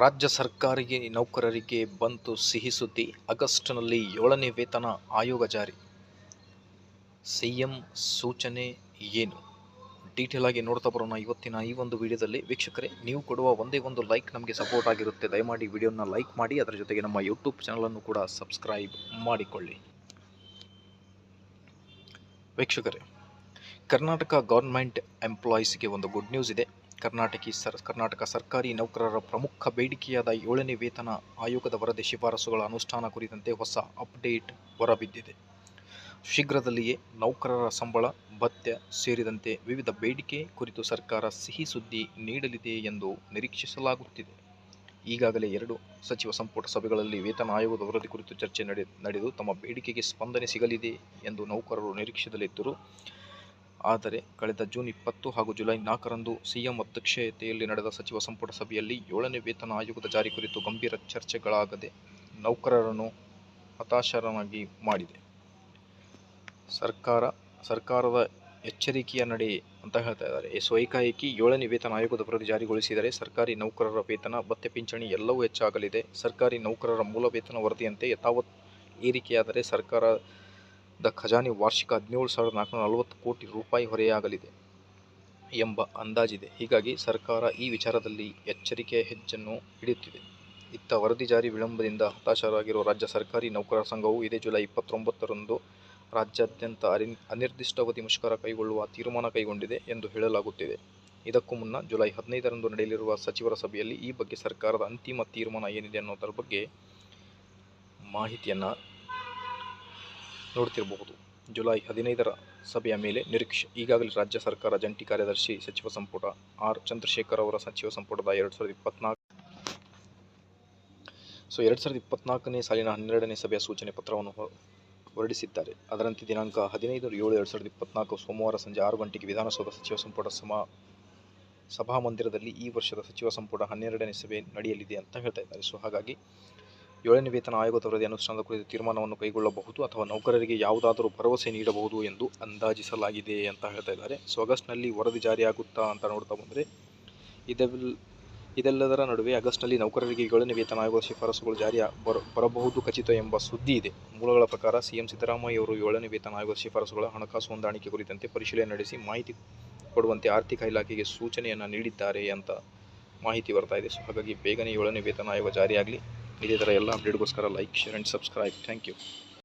ರಾಜ್ಯ ಸರ್ಕಾರಿ ನೌಕರರಿಗೆ ಬಂತು ಸಿಹಿ ಸುದ್ದಿ. ಆಗಸ್ಟ್ನಲ್ಲಿ ಏಳನೇ ವೇತನ ಆಯೋಗ ಜಾರಿ. ಸಿಎಂ ಸೂಚನೆ ಏನು? ಡೀಟೇಲ್ ಆಗಿ ನೋಡ್ತಾ ಬರೋಣ ಇವತ್ತಿನ ಈ ಒಂದು ವಿಡಿಯೋದಲ್ಲಿ. ವೀಕ್ಷಕರೇ, ನೀವು ಕೊಡುವ ಒಂದೇ ಒಂದು ಲೈಕ್ ನಮಗೆ ಸಪೋರ್ಟ್ ಆಗಿರುತ್ತೆ. ದಯಮಾಡಿ ವಿಡಿಯೋನ ಲೈಕ್ ಮಾಡಿ, ಅದರ ಜೊತೆಗೆ ನಮ್ಮ ಯೂಟ್ಯೂಬ್ ಚಾನಲನ್ನು ಕೂಡ ಸಬ್ಸ್ಕ್ರೈಬ್ ಮಾಡಿಕೊಳ್ಳಿ. ವೀಕ್ಷಕರೇ, ಕರ್ನಾಟಕ ಗೌರ್ಮೆಂಟ್ ಎಂಪ್ಲಾಯೀಸ್ಗೆ ಒಂದು ಗುಡ್ ನ್ಯೂಸ್ ಇದೆ. ಕರ್ನಾಟಕಿ ಸರ್, ಕರ್ನಾಟಕ ಸರ್ಕಾರಿ ನೌಕರರ ಪ್ರಮುಖ ಬೇಡಿಕೆಯಾದ ಏಳನೇ ವೇತನ ಆಯೋಗದ ವರದಿ ಶಿಫಾರಸುಗಳ ಅನುಷ್ಠಾನ ಕುರಿತಂತೆ ಹೊಸ ಅಪ್ಡೇಟ್ ಹೊರಬಿದ್ದಿದೆ. ಶೀಘ್ರದಲ್ಲಿಯೇ ನೌಕರರ ಸಂಬಳ, ಭತ್ಯ ಸೇರಿದಂತೆ ವಿವಿಧ ಬೇಡಿಕೆ ಕುರಿತು ಸರ್ಕಾರ ಸಿಹಿ ಸುದ್ದಿ ನೀಡಲಿದೆ ಎಂದು ನಿರೀಕ್ಷಿಸಲಾಗುತ್ತಿದೆ. ಈಗಾಗಲೇ ಎರಡು ಸಚಿವ ಸಂಪುಟ ಸಭೆಗಳಲ್ಲಿ ವೇತನ ಆಯೋಗದ ವರದಿ ಕುರಿತು ಚರ್ಚೆ ನಡೆ ನಡೆದು ತಮ್ಮ ಬೇಡಿಕೆಗೆ ಸ್ಪಂದನೆ ಸಿಗಲಿದೆ ಎಂದು ನೌಕರರು ನಿರೀಕ್ಷೆಯಲ್ಲಿದ್ದರು ಆದರೆ ಕಳೆದ ಜೂನ್ ಇಪ್ಪತ್ತು ಹಾಗೂ ಜುಲೈ ನಾಲ್ಕರಂದು ಸಿಎಂ ಅಧ್ಯಕ್ಷತೆಯಲ್ಲಿ ನಡೆದ ಸಚಿವ ಸಂಪುಟ ಸಭೆಯಲ್ಲಿ ಏಳನೇ ವೇತನ ಆಯೋಗದ ಜಾರಿ ಕುರಿತು ಗಂಭೀರ ಚರ್ಚೆಗಳಾಗದೆ ನೌಕರರನ್ನು ಹತಾಶರನ್ನಾಗಿ ಮಾಡಿದೆ. ಸರ್ಕಾರ, ಸರ್ಕಾರದ ಎಚ್ಚರಿಕೆಯ ನಡೆ ಅಂತ ಹೇಳ್ತಾ ಇದ್ದಾರೆ. ಸೊ ಏಕಾಏಕಿ ಏಳನೇ ವೇತನ ಆಯೋಗದ ವರದಿ ಜಾರಿಗೊಳಿಸಿದರೆ ಸರ್ಕಾರಿ ನೌಕರರ ವೇತನ ಭತ್ತೆ ಪಿಂಚಣಿ ಎಲ್ಲವೂ ಹೆಚ್ಚಾಗಲಿದೆ. ಸರ್ಕಾರಿ ನೌಕರರ ಮೂಲ ವೇತನ ವರದಿಯಂತೆ ಯಥಾವತ್ ಏರಿಕೆಯಾದರೆ ಸರ್ಕಾರದ ಖಜಾನೆ ವಾರ್ಷಿಕ ಹದಿನೇಳು ಸಾವಿರದ ನಾಲ್ಕುನೂರ ನಲವತ್ತು ಕೋಟಿ ರೂಪಾಯಿ ಹೊರೆಯಾಗಲಿದೆ ಎಂಬ ಅಂದಾಜಿದೆ. ಹೀಗಾಗಿ ಸರ್ಕಾರ ಈ ವಿಚಾರದಲ್ಲಿ ಎಚ್ಚರಿಕೆಯ ಹೆಜ್ಜನ್ನು ಹಿಡಿಯುತ್ತಿದೆ. ಇತ್ತ ವರದಿ ಜಾರಿ ವಿಳಂಬದಿಂದ ಹತಾಶರಾಗಿರುವ ರಾಜ್ಯ ಸರ್ಕಾರಿ ನೌಕರರ ಸಂಘವು ಇದೇ ಜುಲೈ ಇಪ್ಪತ್ತೊಂಬತ್ತರಂದು ರಾಜ್ಯಾದ್ಯಂತ ಅರಿ, ಅನಿರ್ದಿಷ್ಟಾವಧಿ ಮುಷ್ಕರ ಕೈಗೊಳ್ಳುವ ತೀರ್ಮಾನ ಕೈಗೊಂಡಿದೆ ಎಂದು ಹೇಳಲಾಗುತ್ತಿದೆ. ಇದಕ್ಕೂ ಮುನ್ನ ಜುಲೈ ಹದಿನೈದರಂದು ನಡೆಯಲಿರುವ ಸಚಿವರ ಸಭೆಯಲ್ಲಿ ಈ ಬಗ್ಗೆ ಸರ್ಕಾರದ ಅಂತಿಮ ತೀರ್ಮಾನ ಏನಿದೆ ಅನ್ನೋದರ ಬಗ್ಗೆ ಮಾಹಿತಿಯನ್ನು ನೋಡ್ತಿರಬಹುದು. ಜುಲೈ ಹದಿನೈದರ ಸಭೆಯ ಮೇಲೆ ನಿರೀಕ್ಷೆ. ಈಗಾಗಲೇ ರಾಜ್ಯ ಸರ್ಕಾರ ಜಂಟಿ ಕಾರ್ಯದರ್ಶಿ ಸಚಿವ ಸಂಪುಟ, ಆರ್. ಚಂದ್ರಶೇಖರ್ ಅವರ ಸಚಿವ ಸಂಪುಟದ ಎರಡು ಸಾವಿರದ ಇಪ್ಪತ್ನಾಲ್ಕು ಸೊ, ಎರಡು ಸಾವಿರದ ಇಪ್ಪತ್ನಾಲ್ಕನೇ ಸಾಲಿನ ಹನ್ನೆರಡನೇ ಸಭೆಯ ಸೂಚನೆ ಪತ್ರವನ್ನು ಹೊರಡಿಸಿದ್ದಾರೆ. ಅದರಂತೆ ದಿನಾಂಕ ಹದಿನೈದು ಏಳು ಎರಡು ಸಾವಿರದ ಇಪ್ಪತ್ನಾಲ್ಕು ಸೋಮವಾರ ಸಂಜೆ ಆರು ಗಂಟೆಗೆ ವಿಧಾನಸೌಧ ಸಚಿವ ಸಂಪುಟ ಸಮ, ಸಭಾಮಂದಿರದಲ್ಲಿ ಈ ವರ್ಷದ ಸಚಿವ ಸಂಪುಟ ಹನ್ನೆರಡನೇ ಸಭೆ ನಡೆಯಲಿದೆ ಅಂತ ಹೇಳ್ತಾ ಇದ್ದಾರೆ. ಸೊ, ಹಾಗಾಗಿ ಏಳನೇ ವೇತನ ಆಯೋಗದ ವರದಿ ಅನುಷ್ಠಾನದ ಕುರಿತು ತೀರ್ಮಾನವನ್ನು ಕೈಗೊಳ್ಳಬಹುದು ಅಥವಾ ನೌಕರರಿಗೆ ಯಾವುದಾದರೂ ಭರವಸೆ ನೀಡಬಹುದು ಎಂದು ಅಂದಾಜಿಸಲಾಗಿದೆ ಅಂತ ಹೇಳ್ತಾ ಇದ್ದಾರೆ. ಸೊ ಆಗಸ್ಟ್ನಲ್ಲಿ ವರದಿ ಜಾರಿಯಾಗುತ್ತಾ ಅಂತ ನೋಡ್ತಾ ಬಂದರೆ, ಇದೆಲ್ಲ, ಇದೆಲ್ಲದರ ನಡುವೆ ಆಗಸ್ಟ್ನಲ್ಲಿ ನೌಕರರಿಗೆ ಏಳನೇ ವೇತನ ಆಯೋಗದ ಶಿಫಾರಸುಗಳು ಜಾರಿಯ ಬರ, ಬರಬಹುದು ಖಚಿತ ಎಂಬ ಸುದ್ದಿ ಇದೆ. ಮೂಲಗಳ ಪ್ರಕಾರ ಸಿಎಂ ಸಿದ್ದರಾಮಯ್ಯ ಅವರು ಏಳನೇ ವೇತನ ಆಯೋಗದ ಶಿಫಾರಸುಗಳ ಹಣಕಾಸು ಹೊಂದಾಣಿಕೆ ಕುರಿತಂತೆ ಪರಿಶೀಲನೆ ನಡೆಸಿ ಮಾಹಿತಿ ಕೊಡುವಂತೆ ಆರ್ಥಿಕ ಇಲಾಖೆಗೆ ಸೂಚನೆಯನ್ನು ನೀಡಿದ್ದಾರೆ ಅಂತ ಮಾಹಿತಿ ಬರ್ತಾ ಇದೆ. ಸೊ ಹಾಗಾಗಿ ಬೇಗನೆ ಏಳನೇ ವೇತನ ಆಯೋಗ ಜಾರಿಯಾಗಲಿ. ಇದೇ ಥರ ಎಲ್ಲ ಅಪ್ಡೇಟ್ಗೋಸ್ಕರ like share and subscribe thank you